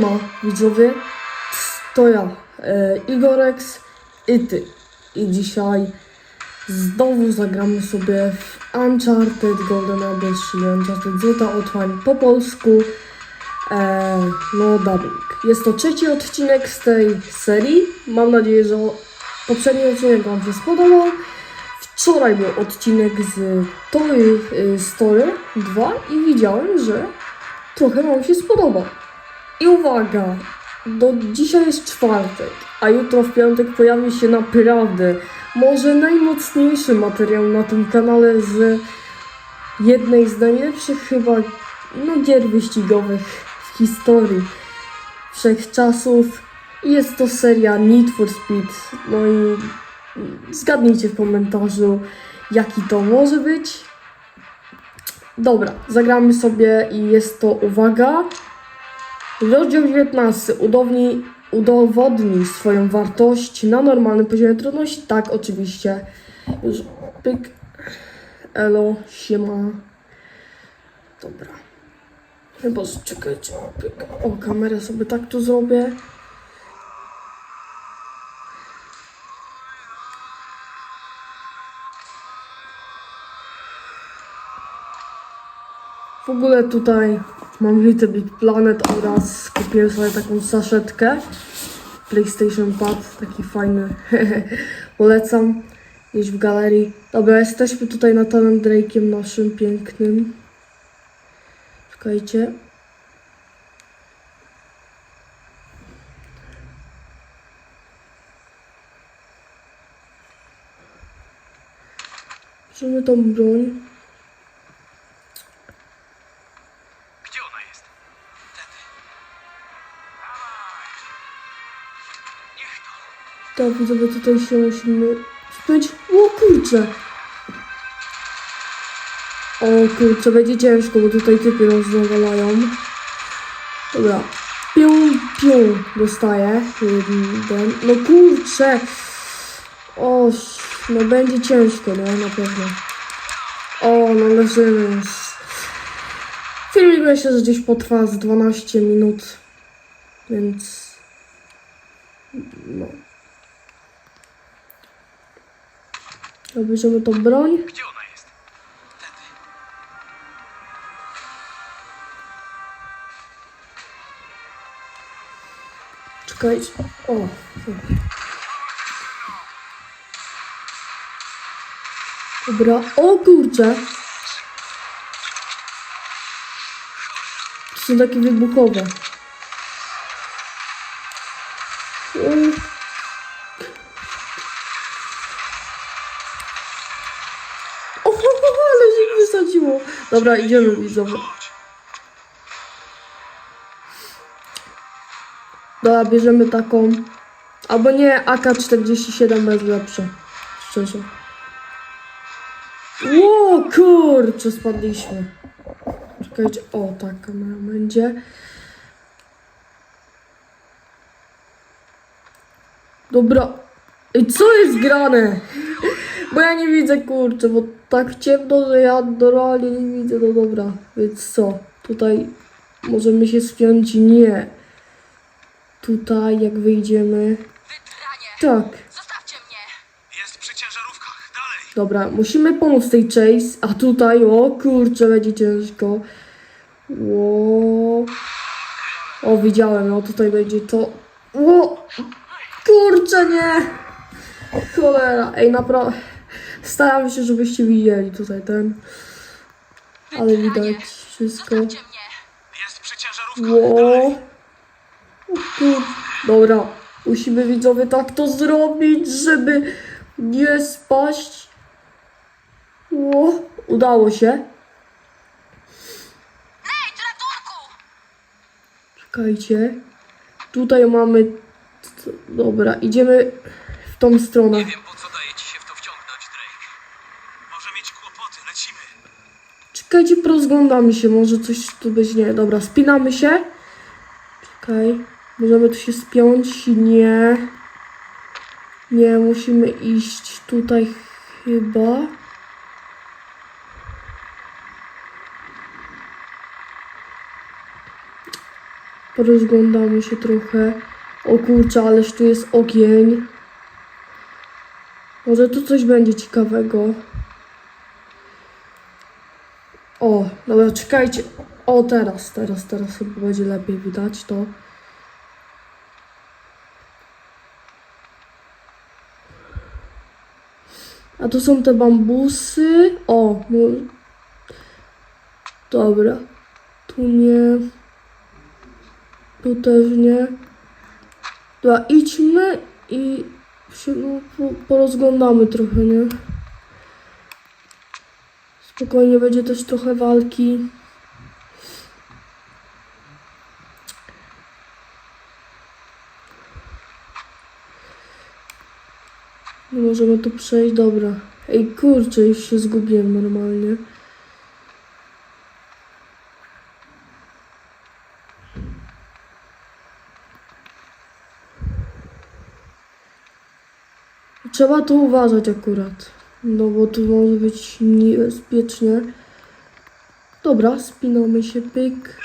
No, widzowie, to ja, e, Igorex i ty. I dzisiaj znowu zagramy sobie w Uncharted Golden Abyss, czyli Uncharted Złota Otchłań po polsku. E, no, dubbing. Jest to trzeci odcinek z tej serii. Mam nadzieję, że poprzedni odcinek Wam się spodobał. Wczoraj był odcinek z Toy Story 2 i widziałem, że trochę Wam się spodobał. I uwaga, do dzisiaj jest czwartek, a jutro w piątek pojawi się naprawdę może najmocniejszy materiał na tym kanale z jednej z najlepszych chyba no, gier wyścigowych w historii wszechczasów. Jest to seria Need for Speed. No i zgadnijcie w komentarzu, jaki to może być. Dobra, zagramy sobie i jest to, uwaga, Rozdział 19. Udowni, udowodnij swoją wartość na normalnym poziomie trudności. Tak, oczywiście. Już pyk. Elo, siema. Dobra. Chyba, że czekajcie. Pyk. O, kamerę sobie tak tu zrobię. W ogóle tutaj mam Little Big Planet oraz kupiłem sobie taką saszetkę. PlayStation Pad, taki fajny. Polecam. Gdzieś w galerii. Dobra, jesteśmy tutaj nad Alan Drake'iem naszym pięknym. Czekajcie. Bierzemy tą broń. Tak, widzowie, tutaj się musimy wpiąć. O kurczę! O kurczę, będzie ciężko, bo tutaj typy nas. Dobra. Pią, pią dostaję. No kurczę! O, no będzie ciężko, no na pewno. O, no leżymy już. Filmik myślę, że gdzieś potrwa z 12 minut. Więc... No. Bierzemy tą broń. Gdzie ona jest? Tędy. Czekajcie. O. dobra. Dobra. O kurczę. To są takie wybuchowe. Dobra, idziemy widzowie. Dobra, bierzemy taką. Albo nie, AK-47 jest lepsze. Szczerze. Ło, kurczę, spadliśmy. Czekajcie, o, tak, kamera będzie. Dobra. I co jest grane? Bo ja nie widzę, kurczę, bo tak ciemno, że ja normalnie nie widzę, no dobra. Więc co? Tutaj możemy się spiąć? Nie. Tutaj, jak wyjdziemy. Wytranie! Tak, Zostawcie mnie! Jest przy ciężarówkach. Dalej. dobra, musimy pomóc tej Chase, a tutaj, o kurczę, będzie ciężko. Ło. O, widziałem, no tutaj będzie to. Ło. Kurczę, nie. Cholera, ej, naprawdę. Staram się, żebyście widzieli tutaj ten. Ale widać wszystko. Kur... Dobra, musimy widzowie tak to zrobić, żeby nie spaść. Ło. Udało się. Czekajcie. Tutaj mamy... Dobra, idziemy w tą stronę. Nie wiem, po co daje ci się w to wciągnąć, Drake. Może mieć kłopoty. Lecimy. Czekajcie, porozglądamy się, może coś tu być, nie, dobra, spinamy się. Czekaj, możemy tu się spiąć, nie. Nie, musimy iść tutaj chyba. Porozglądamy się trochę. O kurczę, ależ tu jest ogień. Może tu coś będzie ciekawego. O, dobra, czekajcie. O, teraz, teraz, teraz chyba będzie lepiej widać to. A tu są te bambusy. O, no. Dobra. Tu nie. Tu też nie. Dobra, idźmy i się no, po, porozglądamy trochę, nie? Spokojnie będzie też trochę walki. Możemy tu przejść, dobra. Ej, kurczę, już się zgubiłem normalnie. Trzeba tu uważać akurat. No bo tu może być niebezpiecznie. Dobra, spinamy się, pyk.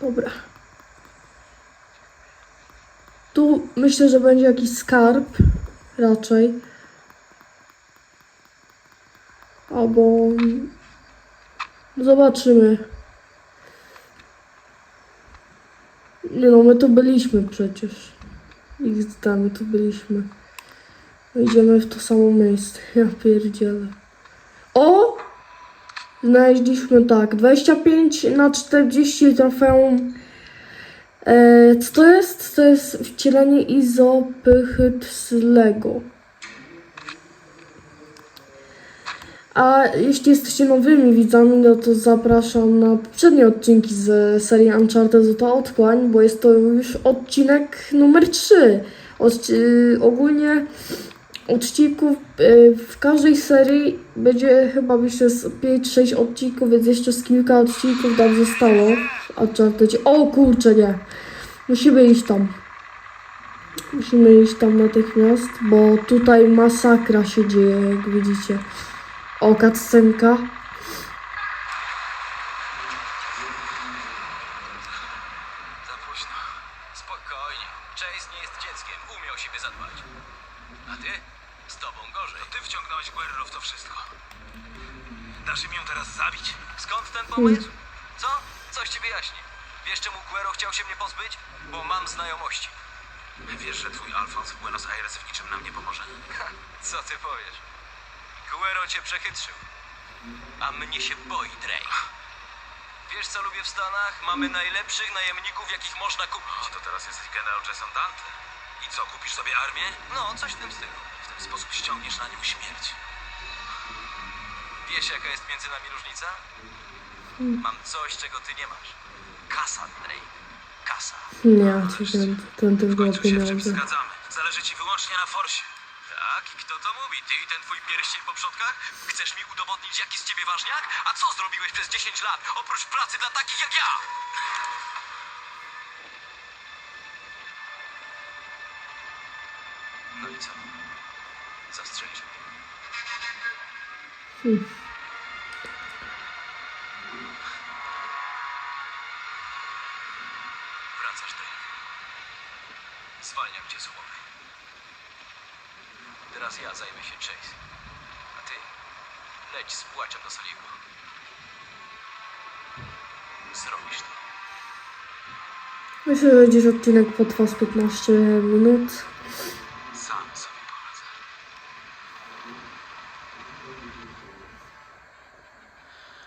Dobra. Tu myślę, że będzie jakiś skarb. Raczej. Albo... Zobaczymy. Nie no, my tu byliśmy przecież. XD, my tu byliśmy. Idziemy w to samo miejsce. Ja pierdzielę. O! Znaleźliśmy tak, 25 na 40 trofeum. E, co to jest? To jest wcielenie izopychyt z Lego. A jeśli jesteście nowymi widzami, no to zapraszam na poprzednie odcinki z serii Uncharted Złota Otchłań, bo jest to już odcinek numer 3. Od, y, ogólnie odcinków y, w każdej serii będzie chyba myślę z 5-6 odcinków, więc jeszcze z kilka odcinków nam zostało. w Uncharted. O kurczę, nie. Musimy iść tam. Musimy iść tam natychmiast, bo tutaj masakra się dzieje, jak widzicie. O, cutscenka. Za późno. Spokojnie. Chase nie jest dzieckiem. Umiał siebie zadbać. A ty? Z tobą gorzej. To ty wciągnąłeś Guerrero w to wszystko. Dasz im ją teraz zabić? Skąd ten pomysł? Co? Coś ci wyjaśnię. Wiesz czemu Guerrero chciał się mnie pozbyć? Bo mam znajomości. Wiesz, że twój Alfons w Buenos Aires w niczym nam nie pomoże? Ha, co ty powiesz? Guerrero cię przechytrzył. A mnie się boi, Drake. Wiesz co lubię w Stanach? Mamy najlepszych najemników, jakich można kupić. O, to teraz jest generał Jason Dante. I co, kupisz sobie armię? No, coś w tym stylu. W ten sposób ściągniesz na nią śmierć. Wiesz jaka jest między nami różnica? Mam coś, czego ty nie masz. Kasa, Drake. Kasa. Nie, ten, ten też W była końcu się w czymś pieniądze. zgadzamy. Zależy ci wyłącznie na forsie. Tak? Kto to mówi? Ty i ten twój pierścień po przodkach? Chcesz mi udowodnić, jaki z ciebie ważniak? A co zrobiłeś przez 10 lat, oprócz pracy dla takich jak ja? No i co? Zastrzelisz mnie. Hmm. Teraz ja zajmę się Chase. A ty leć z płaczem do Saliego. Zrobisz to. Myślę, że dziś odcinek potrwa z 15 minut. Sam sobie poradzę.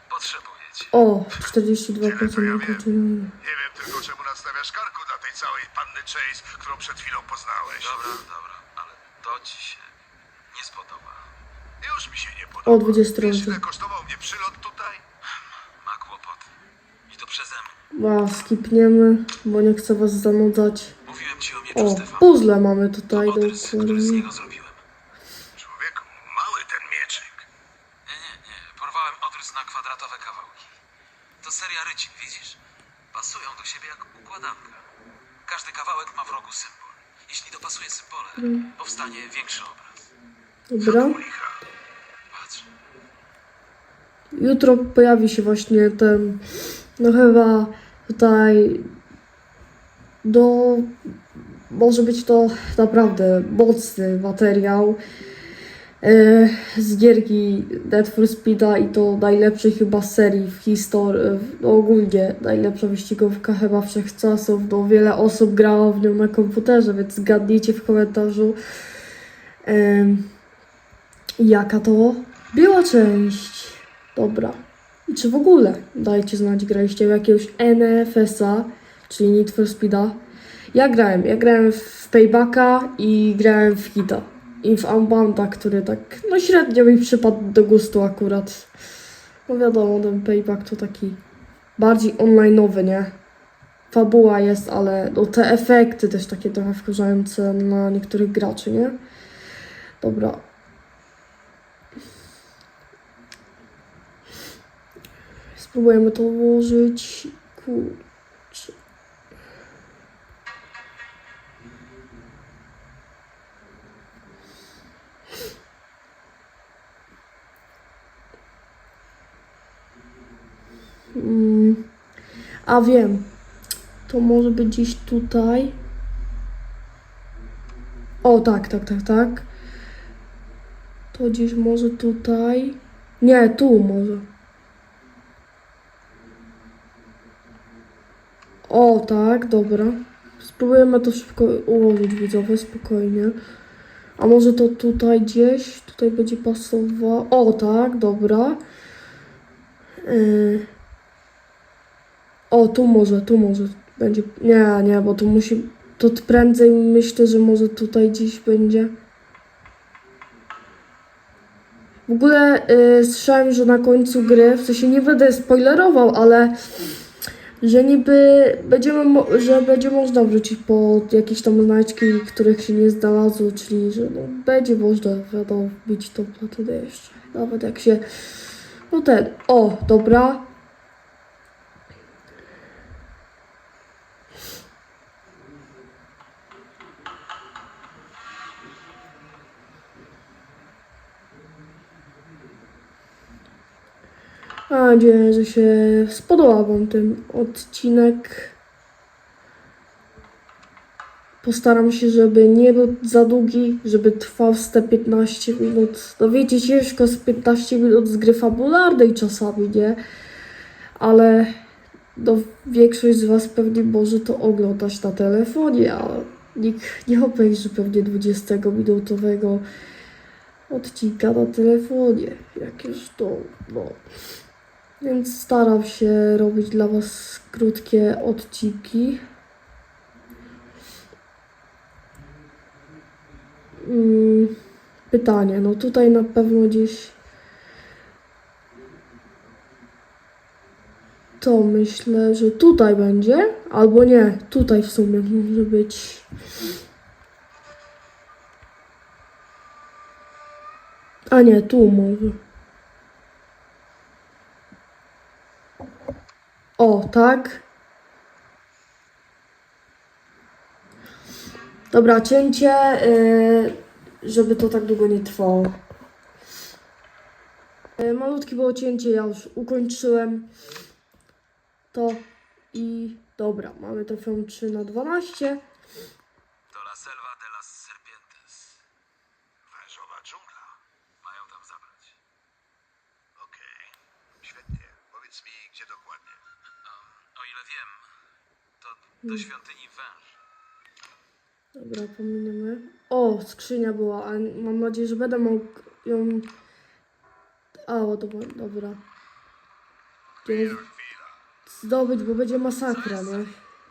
Potrzebuję cię. O, 42% ukończenia. Nie wiem tylko, czemu nastawiasz karku dla tej całej panny Chase, którą przed chwilą poznałeś. Dobra, dobra, ale to ci się nie spodoba. Już mi się nie podoba. O, 20 Wiesz, ile kosztował mnie przylot tutaj? Ma kłopoty. I to przeze mnie. Wow, skipniemy, bo nie chcę was zanudzać. Mówiłem ci o mieczu O, Stefana. puzzle mamy tutaj do Odrys, który z niego zrobiłem. Człowieku, mały ten mieczyk. Nie, nie, nie. Porwałem odrys na kwadratowe kawałki. To seria rycin, widzisz? Pasują do siebie jak układanka. Każdy kawałek ma w rogu symbol. Jeśli dopasuję symbole, powstanie większy obraz. Dobra. Licha. Jutro pojawi się właśnie ten, no chyba tutaj do, może być to naprawdę mocny materiał e, z gierki Dead for Speeda i to najlepszej chyba serii w historii, no ogólnie najlepsza wyścigówka chyba wszechczasów, no wiele osób grało w nią na komputerze, więc zgadnijcie w komentarzu jaka to była część. Dobra. I czy w ogóle, dajcie znać, graliście w jakiegoś NFS-a, czyli Need for Speeda. Ja grałem, ja grałem w Paybacka i grałem w Hita. I w Unbounda, który tak, no średnio mi przypadł do gustu akurat. No wiadomo, ten Payback to taki bardziej online'owy, nie? Fabuła jest, ale no te efekty też takie trochę wkurzające na niektórych graczy, nie? Dobra, Spróbujemy to ułożyć. Kurczę. Mm. A wiem. To może być gdzieś tutaj. O, tak, tak, tak, tak. To gdzieś może tutaj. Nie, tu może. O, tak, dobra. Spróbujemy to szybko ułożyć, widzowie, spokojnie. A może to tutaj gdzieś, tutaj będzie pasowało. O, tak, dobra. Yy. O, tu może, tu może będzie. Nie, nie, bo tu musi. To prędzej myślę, że może tutaj gdzieś będzie. W ogóle yy, słyszałem, że na końcu gry, w sensie nie będę spoilerował, ale że niby będziemy, że będzie można wrócić po jakieś tam znaczki, których się nie znalazło, czyli że no, będzie można, wiadomo, wbić tą platynę jeszcze. Nawet jak się, no ten, o, dobra. Mam nadzieję, że się spodobał Wam ten odcinek. Postaram się, żeby nie był za długi, żeby trwał z te 15 minut. No wiecie, ciężko z 15 minut z gry fabularnej czasami, nie? Ale no, większość z Was pewnie może to oglądać na telefonie, a nikt nie obejrzy pewnie 20-minutowego odcinka na telefonie. Jakież to, no... Więc staram się robić dla Was krótkie odcinki. Mm, Pytanie, no tutaj na pewno gdzieś to myślę, że tutaj będzie, albo nie, tutaj w sumie może być. A nie, tu może. O, tak. Dobra, cięcie, yy, żeby to tak długo nie trwało. Yy, malutkie było cięcie, ja już ukończyłem to i dobra, mamy trofeum 3 na 12. wiem, to do świątyni węż. Dobra, pominiemy. O, skrzynia była, a mam nadzieję, że będę mógł ją... A, o, dobra, dobra. Gdzie-. Zdobyć, bo będzie masakra, nie?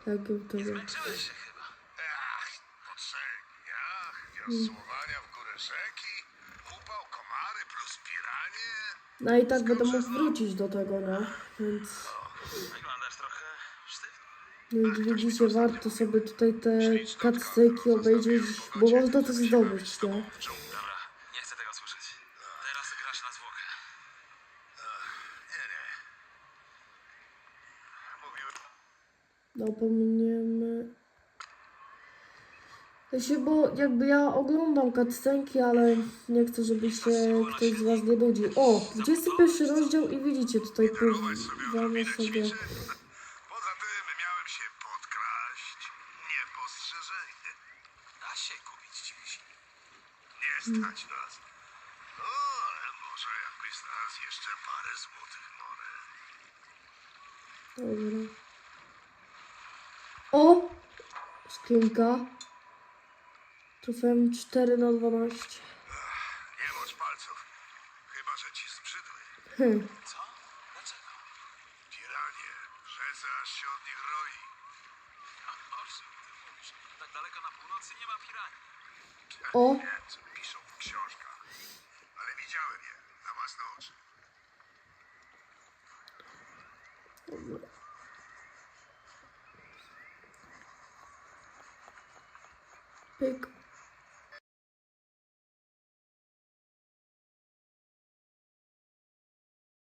Jak to wie. Zmęczyłeś się chyba. Ach, po trzech dniach wiosłowania w górę rzeki, upał, komary plus piranie. No i tak będę mógł wrócić do tego, no. Więc, Wyglądasz sztywno. więc widzicie, warto sobie tutaj te cutscenki obejrzeć, bo można coś zdobyć, nie? Dobra, nie chcę tego słyszeć. Teraz grasz na zwłokę. Nie, nie. Mówiłem. No, pominiemy. Bo jakby ja oglądam cutscenki, ale nie chcę, żeby się ktoś z was nie nudził. O, 21 rozdział i widzicie tutaj Darować sobie pływamy odrobinę sobie. ćwiczeń. Poza tym miałem się podkraść niepostrzeżenie. Da się kupić dzieci. Nie stać nas. No, ale może jakbyś znalazł jeszcze parę złotych monet. Dobra. O! Skrzynka. Trofeum 4 na 12. Nie mocz palców. Chyba, że ci zbrzydły. Hm. Co? Dlaczego? Piranie, rzece aż się od nich roi. O czym ty mówisz? Tak daleko na północy nie ma piranii. O! Nie,